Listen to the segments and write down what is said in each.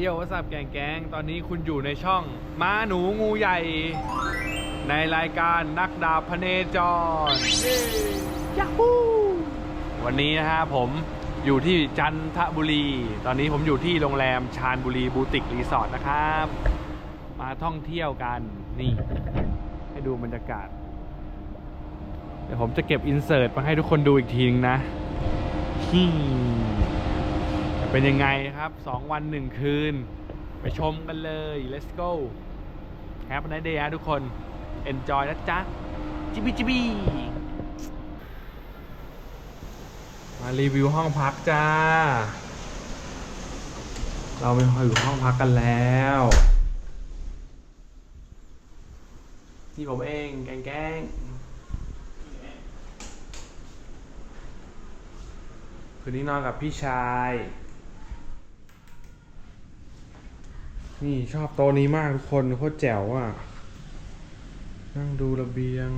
โยวัสับแกงแกงตอนนี้คุณอยู่ในช่อง ม้าหนูงูใหญ่ ในรายการนักดาบพเนจรยาฮูวันนี้นะฮะผมอยู่ที่จันทบุรี ตอนนี้ผมอยู่ที่โรงแรมชานบุรีบูติกรีสอร์ทนะครับ มาท่องเที่ยวกันนี่ ให้ดูบรรยากาศ เดี๋ยวผมจะเก็บอินเสิร์ตมาให้ทุกคนดูอีกทีนึงนะฮิจะ เป็นยังไงครับ 2 วัน 1 คืน ไปชมกันเลย let's go Have a nice day ทุกคน enjoy นะจ๊ะ จิบิจิบีมารีวิวห้องพักจ้า เราไปอยู่ห้องพักกันแล้วที่ผมเองแกงแกงคืนนี้นอนกับพี่ชาย นี่ชอบโต๊ะนี้มากทุกคนโคตรแจ๋วอะ นั่งดูระเบียง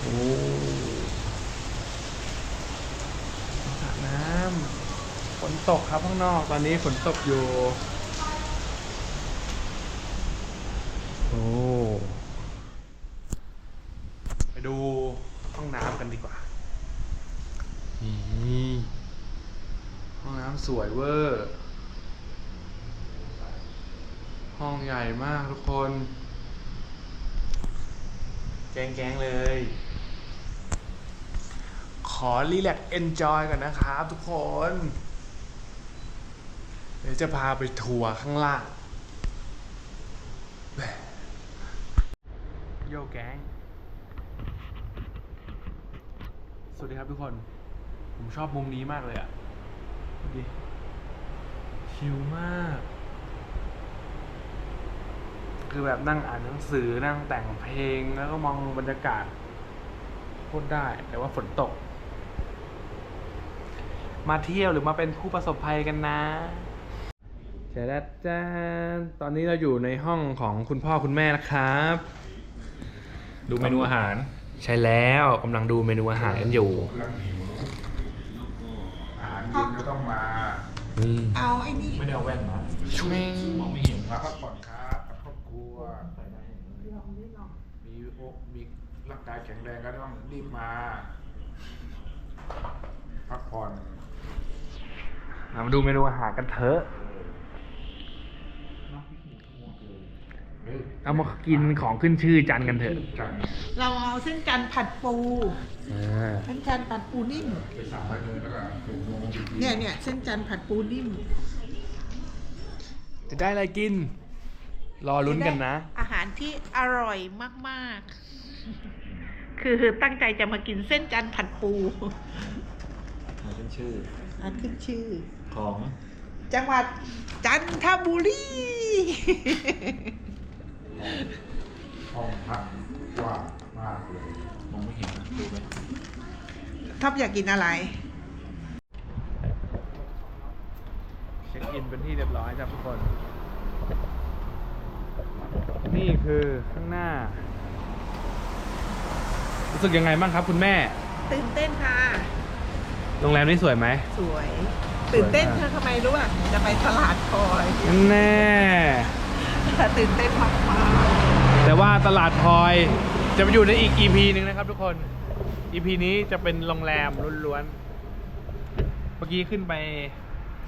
โอ้สระน้ำฝนตกครับข้างนอกตอนนี้ฝนตกอยู่ โอ้ ไปดูห้องน้ำกันดีกว่า นี่ ห้องน้ำส วยเวอร์ ห้องใหญ่มากทุกคน แกงๆเลย ขอรีแลกซ์เอนจอยก่อนนะครับทุกคน เดี๋ยวจะพาไปทัวร์ข้างล่างโยแกง สวัสดีครับทุกคน ผมชอบมุมนี้มากเลยอะ่ะ ดูดิชิลมาก คือแบบนั่งอ่านหนังสือนั่งแต่งเพลงแล้วก็มองบรรยากาศพูดได้แต่ว่าฝนตก มาเที่ยวหรือมาเป็นผู้ประสบภัยกันนะเชิญจ้าตอนนี้เราอยู่ในห้องของคุณพ่อคุณแม่นะครับ ดูเมนูอาหาร ใช่แล้วกำลังดูเมนูอาหารกันอยู่ กำลังหิวอาหารเย็น ก็ต้องมานี่เอาไอ้นี่ไม่ได้เอาแว่นมาช่วยมองไม่เห็นมาพักผ่อนครับกับครอบครัวมีอกมีร่างกายแข็งแรงก็ต้องรีบมา พักผ่อน มาดูเมนูอาหารกันเถอะ เอามากินของขึ้นชื่อจันกันเถอะจังเราเอาเส้นจันทร์ผัดปูอ่าเส้นจันทร์ผัดปูนิ่มไปสั่งไปเลยแล้วก็ถูกโมงดีเนี่ยเนี่ยเส้นจันทร์ผัดปูนิ่มจะได้อะไรกิน รอลุ้นกันนะ อาหารที่อร่อยมาก ๆ คือตั้งใจจะมากินเส้นจันทร์ผัดปูมันเป็นชื่ออันขึ้นชื่อ ของ จังหวัดจันทบุรี ห้องพักกว้างมากเลยมองไม่เห็นนะดูไหมท็อปอยากกินอะไร เช็คอินเป็นที่เรียบร้อยครับทุกคน นี่คือข้างหน้า รู้สึกยังไงบ้างครับคุณแม่ ตื่นเต้นค่ะ โรงแรมนี้สวยไหม สวย ตื่นเต้นค่ะทำไมรู้อะ จะไปตลาดคอย แน่ ตื่นเต้นมากแต่ว่าตลาดพลอยจะไปอยู่ในอีก EP หนึ่งนะครับทุกคน EP นี้จะเป็นโรงแรมล้วนๆ เมื่อกี้ขึ้นไป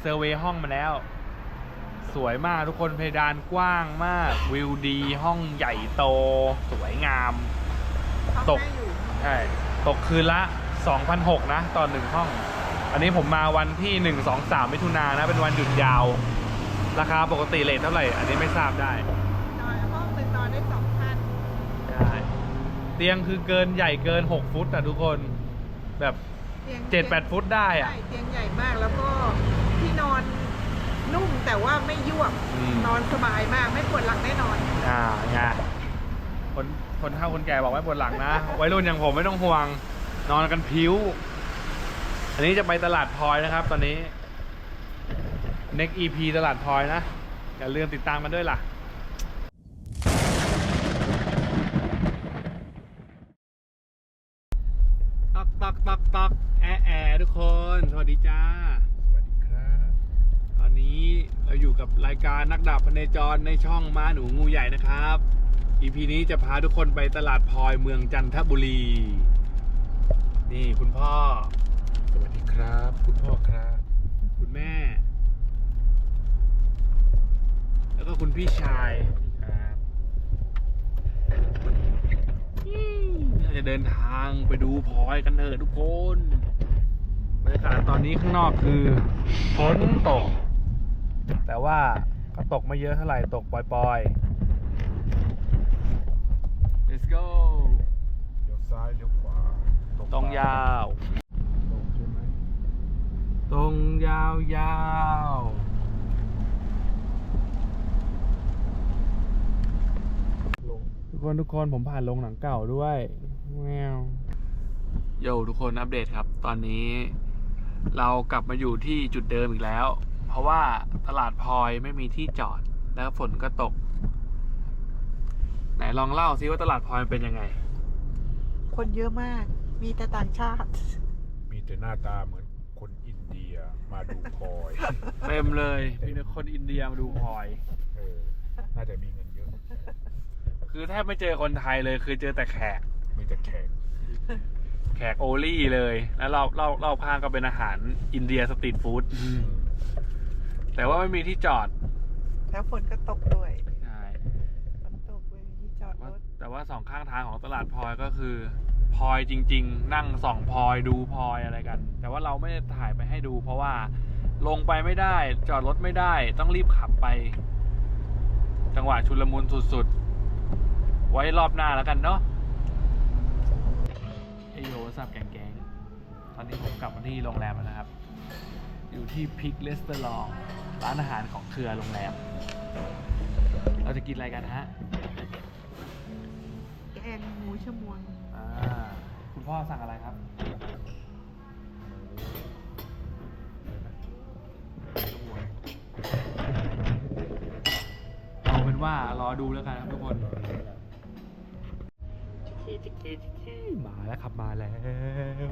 เซอร์เวยห้องมาแล้ว สวยมากทุกคนเพดานกว้างมาก วิวดี ห้องใหญ่โต สวยงาม ตกใช่ตกคืนละ2,600นะตอนหนึ่งห้อง อันนี้ผมมาวันที่ 1 2 3มิถุนายนนะ เป็นวันหยุดยาว ราคาปกติเลทเท่าไหร่ อันนี้ไม่ทราบได้นอนห้องหนึ่งนอนได้สองท่านใช่เตียงคือเกินใหญ่เกิน 6 ฟุตอะทุกคนแบบเตียง7-8ฟุตได้อะ ใช่เตียงใหญ่มากแล้วก็ที่นอนนุ่มแต่ว่าไม่ยวบอืม นอนสบายมากไม่ปวดหลังแน่นอน อ่าไงคนคนเฒ่าคนแก่บอกไม่ปวดหลังนะ วัยรุ่นอย่างผมไม่ต้องห่วง นอนกันพิ้ว อันนี้จะไปตลาดพลอยนะครับ ตอนนี้ next EP ตลาดพลอยนะ อย่าลืมติดตามกันด้วยล่ะตักตตักตักตักแอะแอะทุกคน สวัสดีจ้า สวัสดีครับ ตอนนี้เราอยู่กับรายการนักดาบพเนจรในช่องม้าหนูงูใหญ่นะครับ EP นี้จะพาทุกคนไปตลาดพลอยเมืองจันทบุรี นี่คุณพ่อ สวัสดีครับ คุณพ่อครับ คุณแม่ แล้วก็คุณพี่ชายครับเราจะเดินทางไปดูพลอยกันเถอะทุกคนบรรยากาศตอนนี้ข้างนอกคือฝนตก แต่ว่าก็ตกไม่เยอะเท่าไหร่ตกปล่อยๆ let's go เลี้ยวซ้ายเลี้ยวขวาตรงยาว ตรงใช่ไหมตรงยาวยาว ลง ทุก คนทุกคนผมผ่านโรงหนังเก่าด้วยแมวโยทุกคนอัปเดตครับ ตอนนี้เรากลับมาอยู่ที่จุดเดิมอีกแล้ว เพราะว่าตลาดพลอยไม่มีที่จอดแล้วฝนก็ตก ไหนลองเล่าซิว่าตลาดพลอยมันเป็นยังไง คนเยอะมาก มีแต่ต่างชาติ มีแต่หน้าตาเหมือนคนอินเดียมาดูพลอย เต็มเลยมีแต่คนอินเดียมาดูพลอย เออ น่าจะมีเงินเยอะ คือแทบไม่เจอคนไทยเลย คือเจอแต่แขก มีแต่แขก แขกโอลี่เลย แล้วเราเราเราข้างก็เป็นอาหารอินเดียสตรีทฟู้ดอืมแต่ว่าไม่มีที่จอด แล้วฝนก็ตกด้วยใช่ ฝนตกไม่มีที่จอดรถแต่ว่าสองข้างทางของตลาดพลอยก็คือพลอยจริง ๆ นั่งส่องพลอยดูพลอยอะไรกัน แต่ว่าเราไม่ได้ถ่ายไปให้ดู เพราะว่าลงไปไม่ได้ จอดรถไม่ได้ ต้องรีบขับไป จังหวะชุลมุนสุดๆ ไว้รอบหน้าแล้วกันเนาะเอโยสับแกงแกงตอนนี้ผมกลับมาที่โรงแรมแล้วนะครับ อยู่ที่พิกเลสเตอร์ลองร้านอาหารของเครือโรงแรม เราจะกินอะไรกันฮะ แกงหมูชะมวงอ่า คุณพ่อสั่งอะไรครับ เอาเป็นว่ารอดูแล้วกันครับทุกคน มาแล้วครับมาแล้ว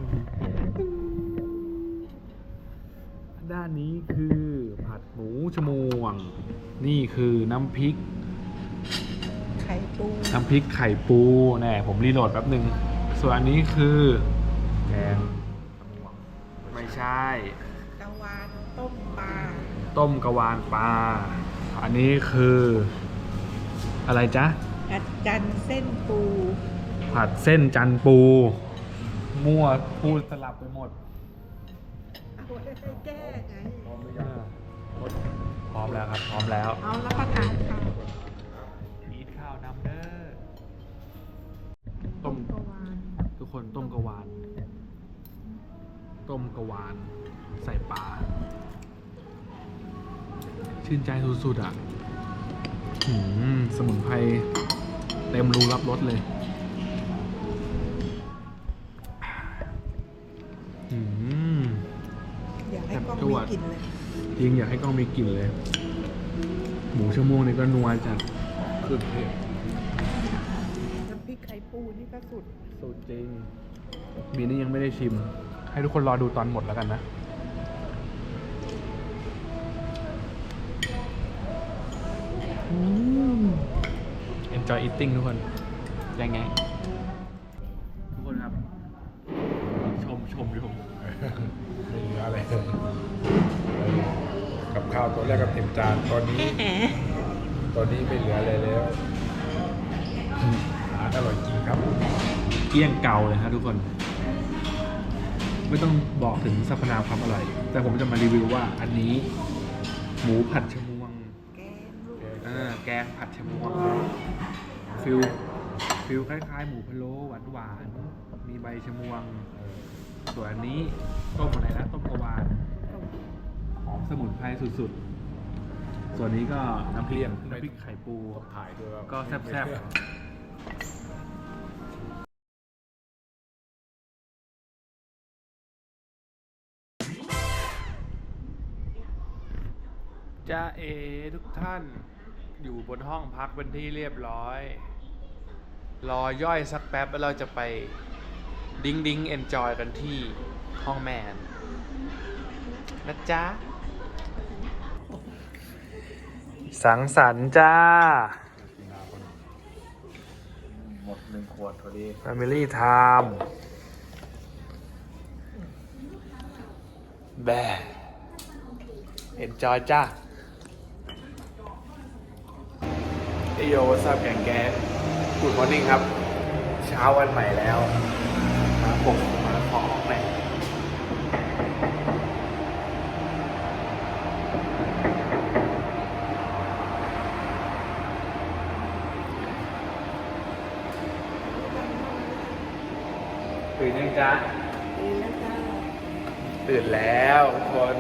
ด้านนี้คือผัดหมูชมวง นี่คือน้ำพริก ไข่ปูน้ำพริกไข่ปูแน่ผมรีโหลดแป๊บหนึ่งส่วนอันนี้คือแกงไม่ใช่ กะวานต้มปลาต้มกะวานปลา อันนี้คือ อะไรจ๊ะ อัดจันเส้นปู ผัดเส้นจันปู มั่วพูดสลับไปหมดเอาไว้ให้แก้ไงพร้อมหรือยังพร้อมแล้วครับ พร้อมแล้ว เอาแล้วประทานค่ะมีข้าวนำเด้อต้มกะวานทุกคนต้มกะวาน ต้มกะวาน ใส่ปลาชื่นใจสุดๆอะหืมสมุนไพรเต็มรูรับรสเลย กล้องจมีวดกลิ่นเลยจริงอยากให้กล้องมีกลิ่นเลย หมูชั่วโมงนี่ก็นัวจัดเครื่องเทศน้ำพริกไข่ปูนี่ก็สุดสูตรจริงมีนี่ยังไม่ได้ชิม ให้ทุกคนรอดูตอนหมดแล้วกันนะ enjoy eating ทุกคน ยังไงาวตัวแรกก็เต็มจานตอนนี้ ตอนนี้ไม่เหลืออะไรแล้วอาหารอร่อยจริงครับ เกลี้ยงเก่าเลยครับทุกคน ไม่ต้องบอกถึงสรรพนามความอร่อย แต่ผมจะมารีวิวว่าอันนี้ หมูผัดชะมวงแกงลูกเออแกงผัดชะมวงฟิลฟิลคล้ายๆ หมูพะโล้หวานหวานๆมีใบชะมวง ส่วนอันนี้ต้มอะไรนะต้มกะวานหอม สมุนไพรสุดๆ ส่วนนี้ก็น้ำพริกน้ำพริกไข่ปูถ่ายด้วยว่าก็แซ่บๆ จ้าเอทุกท่านอยู่บนห้องพักเป็นที่เรียบร้อย รอย่อยสักแป๊บแล้วเราจะไปดิ้งดิ้งเอนจอยกันที่ห้องแม่กันนะจ๊ะ สังสรรค์จ้าหมดหนึ่งขวดพอดี Family Time แบเอนจอยจ้าเอโยวัสบแกงแกกูดมอร์นิ่งครับ เช้าวันใหม่แล้วมาผมมาขอแม่ตื่นยัง จ๊ะ ดีแล้วจ้าตื่นแล้วทุกคน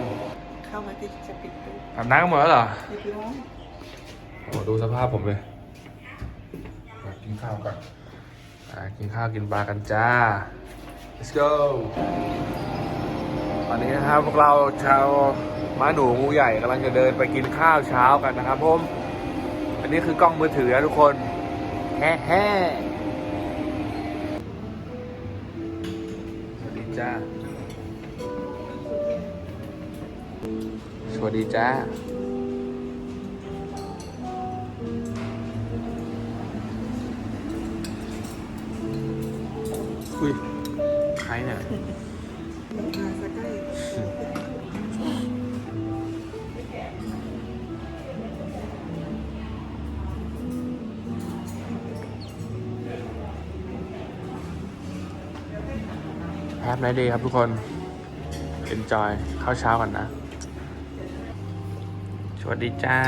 เข้ามาที่จะปิดตู้อาบน้ำกันหมดแล้วเหรอเรียบร้อยโอ้ดูสภาพผมเลยมากินข้าวก่อนอ่ากินข้าวกินปลากันจ้า let's go ตอนนี้นะครับพวกเราชาวม้าหนูงูใหญ่กำลังจะเดินไปกินข้าวเช้ากันนะครับผม อันนี้คือกล้องมือถือนะทุกคน แฮ่แฮ่ สวัสดีจ้า อุ้ยใครเนี่ยมาสักใกล้แฮปไนเดย์ครับทุกคน enjoy ข้าวเช้ากันนะส วัสดีจ้า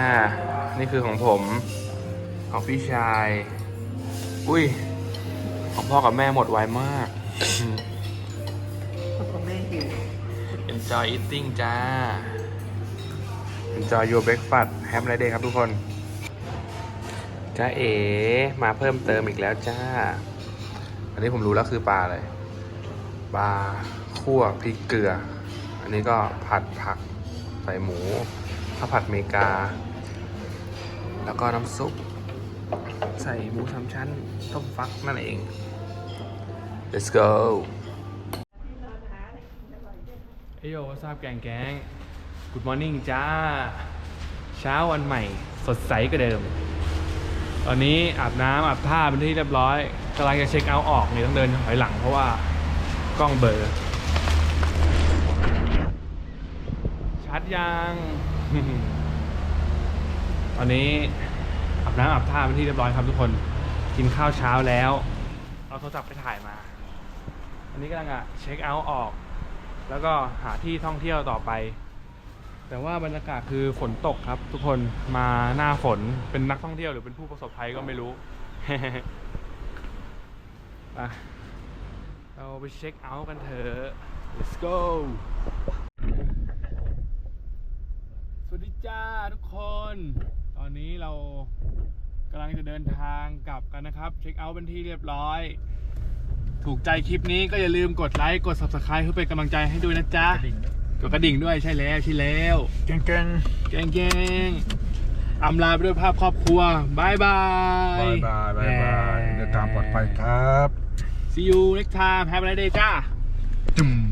นี่คือของผม ของพี่ชาย อุ้ย ของพ่อกับแม่หมดไวมากพ่อกับแม่หิว enjoy eating จ้า enjoy your breakfast have a nice day ครับทุกคนจ้าเอ๋มาเพิ่มเติมอีกแล้วจ้า อันนี้ผมรู้แล้วคือปลาอะไรปลาคั่วพริกเกลือ อันนี้ก็ผัดผักใส่หมู ข้าวผัดเมกา แล้วก็น้ำซุป ใส่หมูสามชั้น ต้มฟักนั่นเอง let's go เอโยว่าทราบแกงแกง Good morning จ้า เช้าวันใหม่ สดใสกว่าเดิม ตอนนี้อาบน้ำอาบท่าเป็นที่เรียบร้อยกำลังจะเช็คเอาท์ออกนี่ต้องเดินถอยหลังเพราะว่ากล้องเบลอร์ ชัดยัง ตอนนี้อาบน้ำอาบท่าเป็นที่เรียบร้อยครับทุกคน กินข้าวเช้าแล้ว เอาโทรศัพท์ไปถ่ายมา อันนี้กำลังอะเช็คเอาท์ออก แล้วก็หาที่ท่องเที่ยวต่อไป แต่ว่าบรรยากาศคือฝนตกครับทุกคน มาหน้าฝน เป็นนักท่องเที่ยวหรือเป็นผู้ประสบภัยก็ไม่รู้ไปเราไปเช็คเอาท์กันเถอะ let's go สวัสดี จ้าทุกคน ตอนนี้เรากำลังจะเดินทางกลับกันนะครับ เช็คเอาท์เป็นที่เรียบร้อย ถูกใจคลิปนี้ก็อย่าลืมกดไลค์กด subscribe เพื่อเป็นกำลังใจให้ด้วยนะจ๊ะกดกระดิ่งด้วยใช่แล้วใช่แล้วแกงแกงแกงอำลาไปด้วยภาพครอบครัวบายบายบายบายบายบายเดินทางปลอดภัยครับ See you next time Have a nice day จ้าจุ่ม